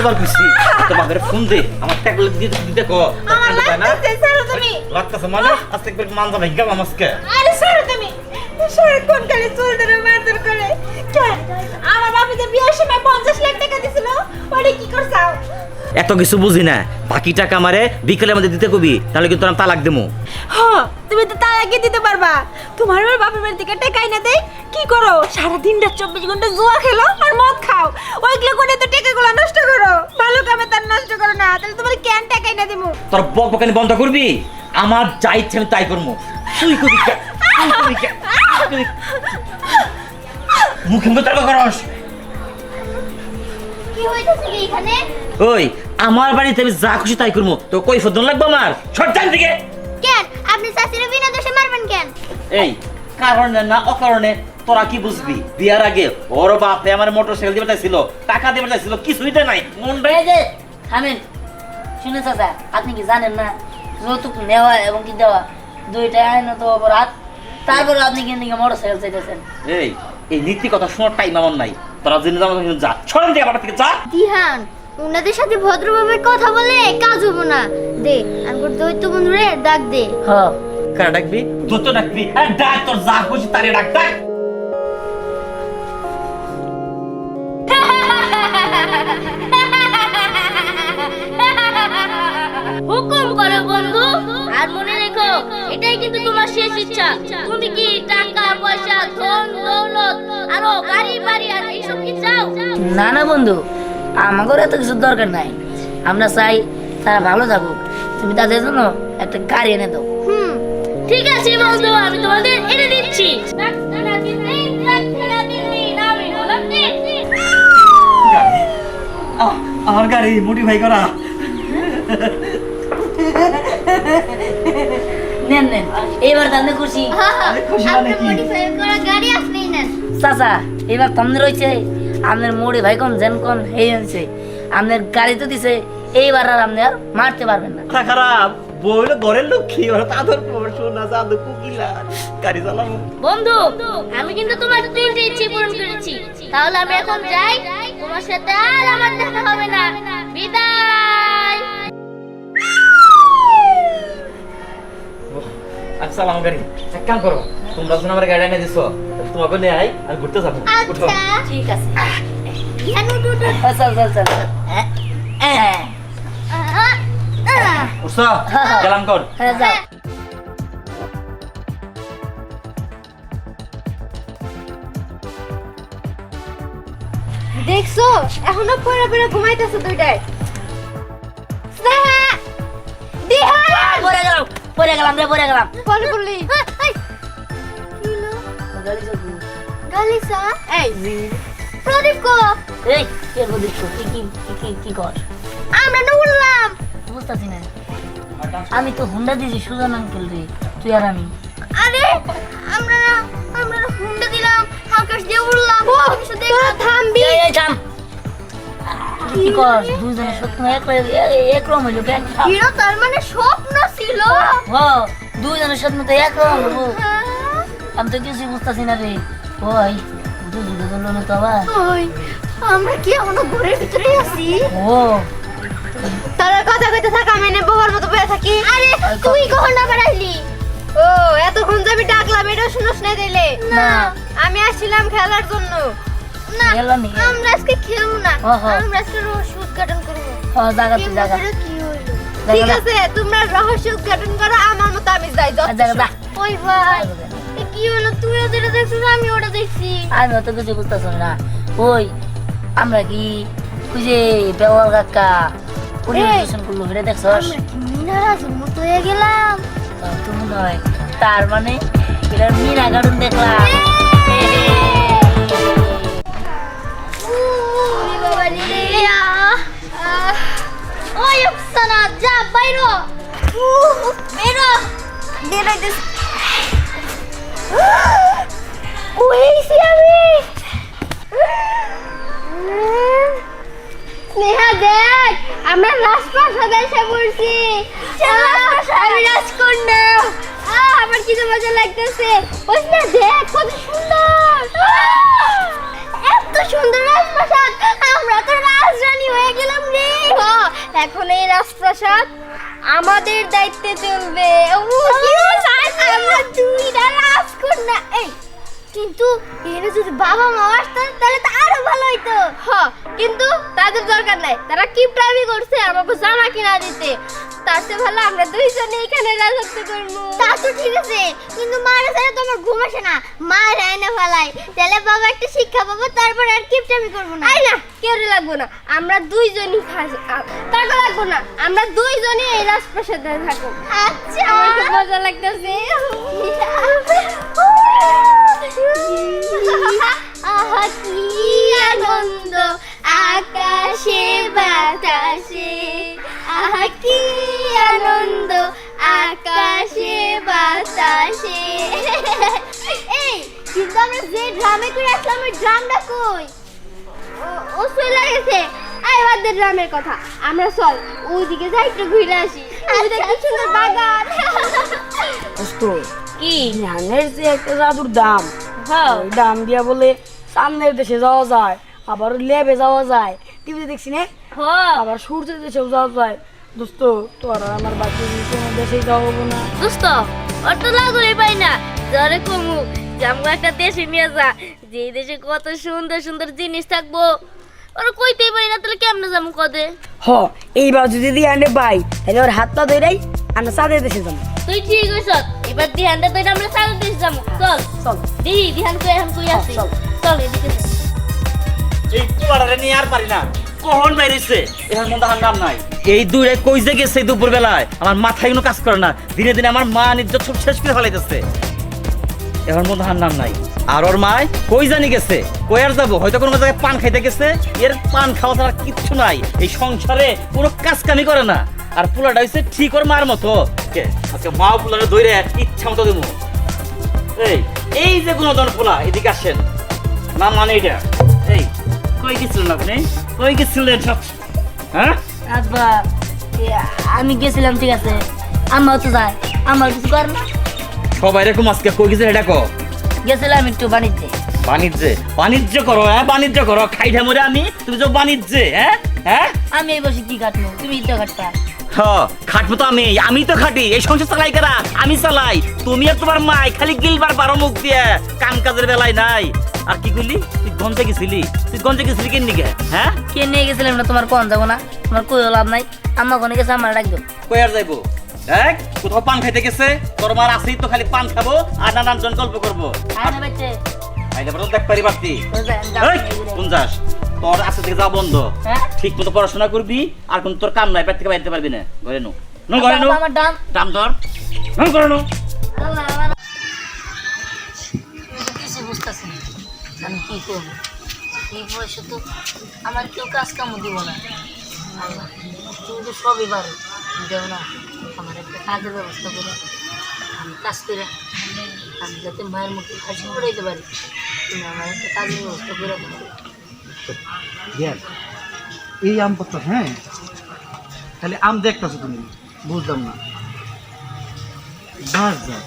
কতবার কইছি? তো বাবার ফোন দে আমার ট্যাবলেট দিয়ে দিতে কো। আমার লাগতেছে স্যার তুমি। লাগতেছে মানে? আজকে একবার মানজা ভাই আমাকে আরে স্যার তুমি। স্যার কোন কালে চুল ধরে মারধর করে? কে আমার বাবা যে বিয়ের সময় পঞ্চাশ লাখ টাকা দিছিল। ওরে কি করছাও এত কিছু বুঝি না। বাকি টাকা আমারে বিকেলের মধ্যে দিতে কবি তাহলে কিন্তু আমি তালাক দেবো। হ তুমি তো আগে দিতে পারবা। তোমার আমার বাপের বাড়ি থেকে টাকাই না দেয় কি করো? সারা দিনটা চব্বিশ ঘণ্টা জুয়া খেলো আর মদ খাও। ওইগুলো করে তো টাকাগুলো নষ্ট করো। ভালো কামে তার নষ্ট করো না তাহলে তোমার কেন টাকাই না দিমু? তোর বক বকানি বন্ধ করবি? আমার যা ইচ্ছে আমি তাই করব। তুই করবি কে? তুই করবি কে? তুই- মুখে মুখে তর্ক করস। কি হইতেছে কি এখানে? ওই আমার বাড়িতে আমি যা খুশি তাই করব তো কই ফদন লাগবে আমার? সরকার দিকে! কেন? আপনি চাষিরে বিনা দোষে মারবেন কেন? এই কারণে না অকারণে তোরা কি বুঝবি? বিয়ার আগে ওর বাপে আমার মোটর সাইকেল দিবে ছিল টাকা দিবে ছিল কিছুই দেয় নাই। মন এই যে থামেন। শুনে চাচা আপনি কি জানেন না? যৌতুক নেওয়া এবং কি দেওয়া দুইটা আইনত অপরাধ। তারপরে আপনি কিন্তু মোটর সাইকেল চাইতেছেন? এই এই নীতি কথা শোনার টাইম আমার নাই। তোরা জেনে যা। ছড়েন দিয়ে বাবার থেকে যা। দিহান ওনাদের সাথে ভদ্রভাবে কথা বলে কাজ হব না। দে আমার দৈত্য বন্ধুরে ডাক দে। হ কারা ডাকবি? তো ডাকবি। হ্যাঁ ডাক তোর যা খুশি তারে ডাক ডাক। হুকুম করো বন্ধু আর মনে রেখো এটাই কিন্তু তোমার শেষ ইচ্ছা। তুমি কি টাকা পয়সা ধন দৌলত আরও গাড়ি বাড়ি আর এইসব কি চাও? না না বন্ধু। আমাদের এত কিছু দরকার নাই। আমরা চাই তারা ভালো থাকুক। তুমি তাদের জন্য একটা গাড়ি এনে দাও। হুম ঠিক আছে বন্ধু আমি তোমাদের এনে দিচ্ছি। আমার গাড়ি মোটিফাই করা। নেন নেন এবার তাহলে খুশি। খুশি মানে কি? modify করা গাড়ি আপনিই নেন। চাচা এবার তমনে রয়েছে। আপনার মোড়ে ভাই কোন জেন কোন হেই হয়েছে আপনার গাড়ি তো দিছে এইবার আর আপনি আর মারতে পারবেন না। মাথা খারাপ বইলে ঘরের লক্ষ্মী ওরা তাদের শোনা জাদু কুকিলা গাড়ি চালাবো। বন্ধু আমি কিন্তু তোমার তিনটে ইচ্ছে পূরণ করেছি। তাহলে আমি এখন যাই তোমার সাথে আর আমার দেখা হবে না। বিদায়! চালাম গাড়ি। এক কাম করো তোমরা যখন আমার গাড়ি এনে দিছো তোমাকে নিয়ে আই আমি ঘুরতে যাব। উঠো। আচ্ছা। ঠিক আছে। চল চল চল। হ্যাঁ, আহ, আহ। উঠছো? গেলাম কর। যাও। দেখছ এখনও পড়ে পড়ে ঘুমাইতেছে পরে পরে গেলাম রে পরে গেলাম। কল করলি আহ, এই। কি হলো? গালিসা এই। প্রদীপ কো। এই কে বলিস কি? কি কি কি কি কর? আমরা না উঠলাম বুঝতেছি না। আমি তো হুন্ডা দিয়েছি সুজন আঙ্কেল রে। তুই আর আমি। আরে আমরা আমরা হুন্ডা দিলাম। আকাশ দিয়ে উড়লাম। থামবি থাম। কি কর? দুজনে সত্যি এক এক রকম হইল কেন হিরো তার মানে স্বপ্ন ছিল। ও দুজনের সাথে তো এক রকম হলো হ্যাঁ। আমি তো কিছু বুঝতেছি না রে। ওই দুটো দুটো ধরলো না তো আবার। ওই আমরা কি এখনও ঘরের ভিতরেই আছি? ও। তারা কথা কইতে থাক আমি এনে বাবার মতো বসে থাকি। আরে তুই কখন আবার ও এতক্ষণ যে আমি ডাকলাম এটা শুনোস না দিলে না। আমি আসছিলাম খেলার জন্য। না আমরা আজকে খেলব না। আমরা আজকে রহস্য উদ্ঘাটন করব। জায়গা জায়গা ঠিক আছে তোমরা রহস্য উদ্ঘাটন করো আমার মতো আমি যাই ওই ভাই। কি হলো যেটা দেখছিস আমি ওটা দেখছি। আমি অত কিছু বুঝতেছি না। ওই আমরা কি ওই যে বেওয়াল কাকা পরিবেশন করল এটা মিনারাজের মতো হয়ে গেলাম। তুমি নয় তার মানে এটা মিনা গার্ডেন দেখলাম। বাইরো। বেরো বেরোইতেছ কইছি আমি? স্নেহা দেখ আমরা রাজপ্রাসাদ এসে পড়ছি। আমি রাজকন্যা। আমার কি মজা লাগতেছে। ওই স্নেহা দেখ কত সুন্দর। সুন্দর রাজপ্রাসাদ! আমরা তো রাজরানী হয়ে গেলাম রে! এখন এই রাজপ্রাসাদ আমাদের দায়িত্বে চলবে। আমরা এই, কিন্তু এর যদি বাবা মা আসতেন তাহলে তো আরও ভালো হইতো। হ, কিন্তু তাদের দরকার নাই। তারা কিপটামি করছে আমাকে জামা কিনা দিতে। তার চেয়ে ভালো আমরা দুইজনে এখানে রাজত্ব করব। তা তো ঠিক আছে কিন্তু মার সাথে তোমার ঘুম আসে না। মা রায় না ফেলাই তাহলে বাবা একটা শিক্ষা পাবো তারপর আর কিপটামি করব না। না কেউ লাগবো না। আমরা দুইজনই খাস টাকা লাগবো না। আমরা দুইজনই এই রাজপ্রাসাদে থাকব। আচ্ছা। আমার খুব মজা লাগতেছে। আহা কি আনন্দ। আকাশে বাতাসে আহা কি আনন্দ। আকাশে বাতাসে। এই কিন্তু আমরা যে ড্রামে করে আসলাম ওই ড্রামটা কই? ও- চলে গেছে। আই বাদ ড্রামের কথা। আমরা চল ওইদিকে যাই একটু ঘুরে আসি। ওইদিকে কি সুন্দর বাগান? দোস্ত কি? ধানের যে একটা জাদুর দাম হ্যাঁ। ওই দাম দিয়া বলে সামনের দেশে যাওয়া যায়। আবার লেবে যাওয়া যায়। টিভিতে দেখছি না? আবার সূর্যের দেশেও যাওয়া যায়। দোস্ত তোর আর আমার বাকি কোনো দেশেই যাওয়া হব না। দোস্ত ওর তো লাগুলি পাই না। জ্বরে কমু যে একটা দেশে নিয়ে যা যে দেশে কত সুন্দর সুন্দর জিনিস থাকব। ওরা কইতেই পারি না তাহলে কেমনে যাব কদে? হ এইবার যদি দিয়ে আনে বাই তাহলে ওর হাত পা ধরেই আমরা সাদের দেশে যাব। তুই ঠিক হইছ এবার দিহানটা তো আমরা সারা দেশ যাব। চল। চল। দি দিহান কই এখন কই আসি চল। চল এদিকে। এই আর নাম নাই। এই দূরে কই যে গেছে দুপুর বেলায় আমার মাথায় কোনো কাজ করে না। দিনে দিনে আমার মা নির্যাত সব শেষ করে ফেলাইতেছে। এর মধ্যে আর নাম নাই। আর ওর মায় কই জানি গেছে? কই আর যাব? হয়তো কোনো জায়গায় পান খাইতে গেছে? এর পান খাওয়া ছাড়া কিচ্ছু নাই। এই সংসারে কোনো কাজ কামি করে না। আর পোলাটা হইছে ঠিক ওর মার মতো। আজকে মা পোলারে ধরে ইচ্ছা মতো দেবো এই এই যে গুণধন পোলা, এদিকে আসেন। না মানে এটা। কই গেছিলেন আপনি? কই গেছিলেন সব? হ্যাঁ? আব্বা আমি গেছিলাম ঠিক আছে। আমার তো যায় আমার কিছু কর না সবাই এরকম আজকে কই এটা কো গেছিলাম একটু বাণিজ্যে। বাণিজ্যে? বাণিজ্য করো হ্যাঁ বাণিজ্য করো। খাইটা মরে আমি তুমি তো বাণিজ্যে হ্যাঁ? হ্যাঁ? আমি এই বসে কি কাটবো তুমি তো কাটতা খাটবো তো আমি আমি তো খাটি। এই সংসার চালাই কারা? আমি চালাই। তুমি আর তোমার মাই খালি গিলবার বারো মুখ দিয়ে কাম কাজের বেলায় নাই। আর কি করলি? তুই গঞ্জে গেছিলি? তুই গঞ্জে গেছিলি কেন নিকে হ্যাঁ? কে নিয়ে গেছিলাম না তোমার কোন যাব না? তোমার কই লাভ নাই। আমার কোনে গেছে? আমার ডাকবো কই আর যাইবো? দেখ কোথাও পান খাইতে গেছে। তোর মার আসেই তো খালি পান খাব আর নানান জন গল্প করব। খাইলে পরে দেখ পারি এই, কোন যাস? তোর আজকে থেকে যা বন্ধ। হ্যাঁ? ঠিক মতো পড়াশোনা করবি আর কোন তোর কাম নাই পেট থেকে বাইরে পারবি না। ঘরে নো। নো ঘরে নো। দাম ধর। নো ঘরে নো। বুঝতেছি না। আমি কি করব? এই বয়সে তো আমার কেউ কাজ কামও দিব না। তুমি তো সবই পারো। দেও না, আমার একটা কাজের ব্যবস্থা করে। আমি কাজ করে আমি যাতে মায়ের মুখে হাসি উড়াইতে পারি। তুমি আমার একটা কাজের ব্যবস্থা করে দেখ, এই আম পত্র হ্যাঁ? তাহলে আম দেখতেছো তুমি, বুঝলাম না। বাস যা,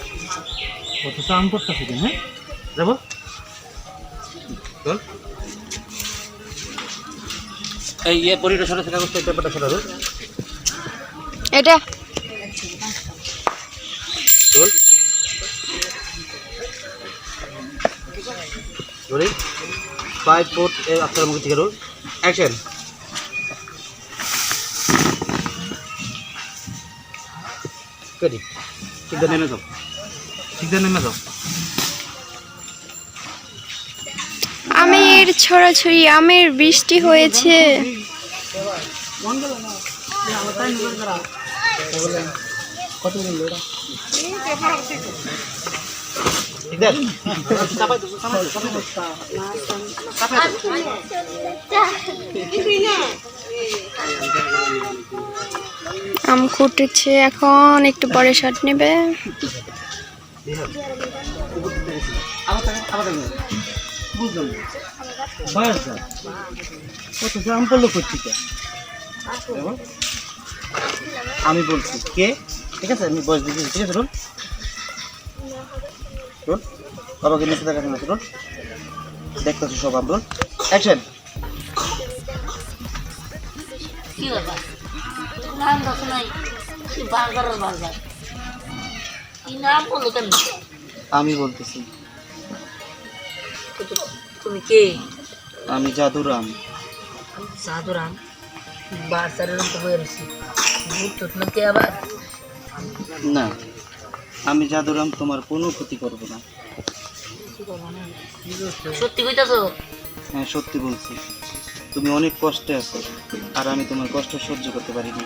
অথচ আম কেন হ্যাঁ? যাব? চল এই ইয়ে পরিটা সরে থাকা করতে পেপারটা সরাবো এটা। চল ধরে। ফাইভ ফোর আপনার মুখে ঠিক রোল অ্যাকশন করি সিদ্ধা নেমে যাও। সিদ্ধা নেমে যাও। আমের ছড়াছড়ি আমের বৃষ্টি হয়েছে। আম ফুটেছে এখন একটু পরে শট নেবে। বুঝলাম। বাস যা অথচ আম পড়ল করছি কে আমি বলছি কে? ঠিক আছে আমি বয়স দিচ্ছি ঠিক আছে রোল? রোল? বাবাকে নিচে দেখাতে না রোল? দেখতেছি সব আম রোল? অ্যাকশন কি ব্যাপার? নাম দশ নাই কি বার্গারের বার্গার কি নাম বলল কেন? আমি বলতেছি। তুমি কে? আমি জাদুরাম। সাধুরাম বার্সারের তো বয়ে রয়েছি বুঝতো না কে আবার? না আমি জাদুরাম তোমার কোনো ক্ষতি করব না। সত্যি কইতাছো? হ্যাঁ সত্যি বলছি। তুমি অনেক কষ্টে আছো আর আমি তোমার কষ্ট সহ্য করতে পারিনি।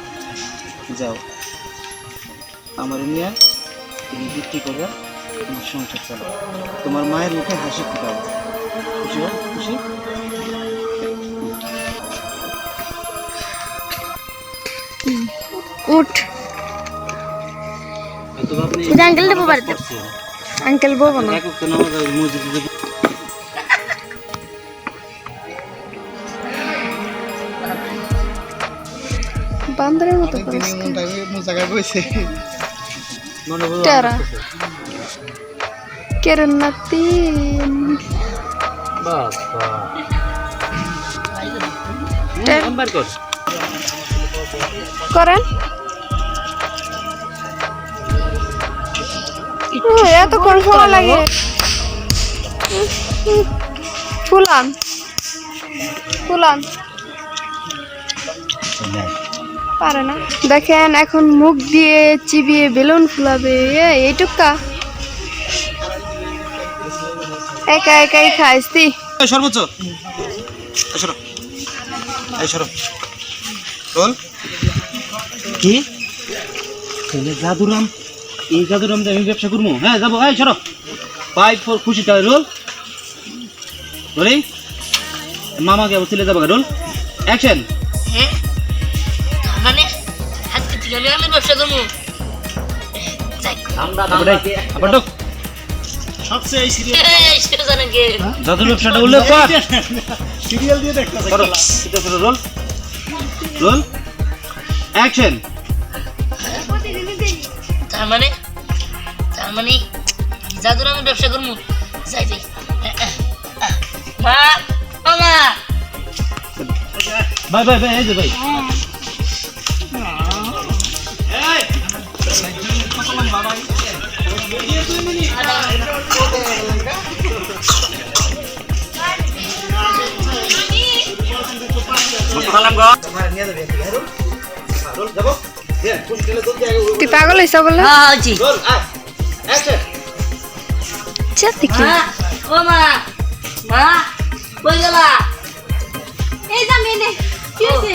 যাও। আমার নিয়ে তুমি বিক্রি করে তোমার সংসার চালাও। তোমার মায়ের মুখে হাসি ফুটাও। খুশি? খুশি? উঠ। না একক তো নামাজ আর মসজিদে বান্দরের মতো টেরা। কেরন নাতি। করেন। এতক্ষণ সময় লাগে ফুলান। ফুলান। পারে না। দেখেন এখন মুখ দিয়ে চিবিয়ে বেলুন ফুলাবে। এ, এইটুকা একা একাই খাইছি। এই সর্বোচ্চ। কি? জাদুরাম এই জাদুরাম দিয়ে আমি ব্যবসা করব। হ্যাঁ যাব। এই সরো। ফাইভ ফোর খুশিটা রোল। রোলি? মামাকে আবার চলে যাব রোল। অ্যাকশন হ্যাঁ। মানে আজকে থেকে আমি আমি ব্যবসা করব। আবার এই, আবার এই, সেটা জাদুর ব্যবসাটা উল্লেখ কর। সিরিয়াল দিয়ে দেখতে সরো। এটা সরো রোল। রোল। অ্যাকশন মানে তার মানে জাদুর আমি ব্যবসা করব যাই যাই মা ও মা বাই বাই বাই এই যে ভাই তুই পাগল হয়েছ বলে? হ্যাঁ জি। চেতে কি মা ও মা মা কই গেলা? এই যা মেনে কি হয়েছে?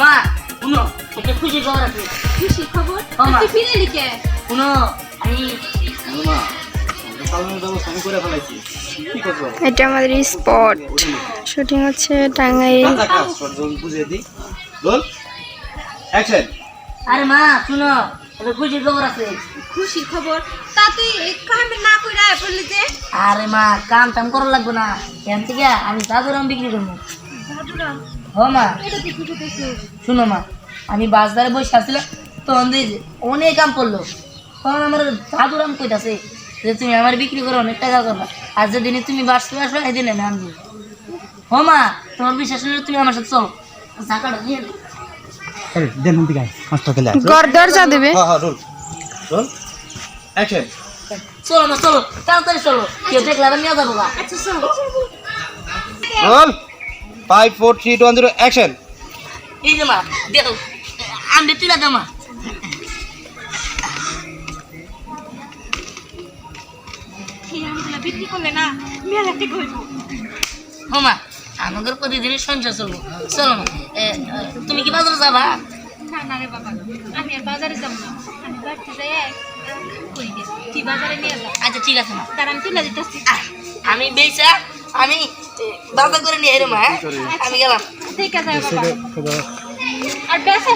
মা শুনো একটা খুশি খবর আছে। খুশি খবর? মা। তুই ফিরে লিখে শুনো আমি আমি করে ফেলাইছি। কি করব? এটা আমাদের স্পট। শুটিং হচ্ছে টাঙ্গাই অ্যাকশন আরে মা শুনো একটা খুশি খবর আছে। খুশির খবর? তা তুই কাম না কইরা বললি যে। আরে মা কাম টাম করা লাগবে না। এখান থেকে আমি জাদুরাম বিক্রি করব। হ মা। শুনো মা আমি বাসদারে বসে আসছিলাম তখন দেখি অনেক কাম পড়ল। তখন আমার জাদুরাম কইতাছে যে তুমি আমার বিক্রি করো অনেক টাকা করবা আর যেদিনে তুমি বাসতে আসবে সেদিন আমি হ মা তোমার বিশ্বাস তুমি আমার সাথে চলো। টাকাটা নিয়ে। দেন দিকে হাসপাতালে ঘর দরজা দেবে? হ্যাঁ হ্যাঁ রোল। রোল। অ্যাকশন চলো না চলো তাড়াতাড়ি চলো। কেউ দেখলে আবার নিয়ে যাব। আচ্ছা শোন roll five four three two one zero action এই যে মা দেখো আমি তুলে দাও মা। বিক্রি করলে না মেলা ঠিক হইব হ মা আমাদের প্রতিদিনই সংসার চলবো। চলো না। তুমি কি বাজারে যাবা? না না রে বাবা। আমি আর বাজারে যাব না। আমি বাড়িতে যাই তুই বাজারে নিয়ে যা আচ্ছা ঠিক আছে মা। তার আমি তুলে দিতেছি। আমি বেচা আমি বাজার করে নিয়ে এরম হ্যাঁ? আমি গেলাম। ঠিক আছে বাবা। আর বেসে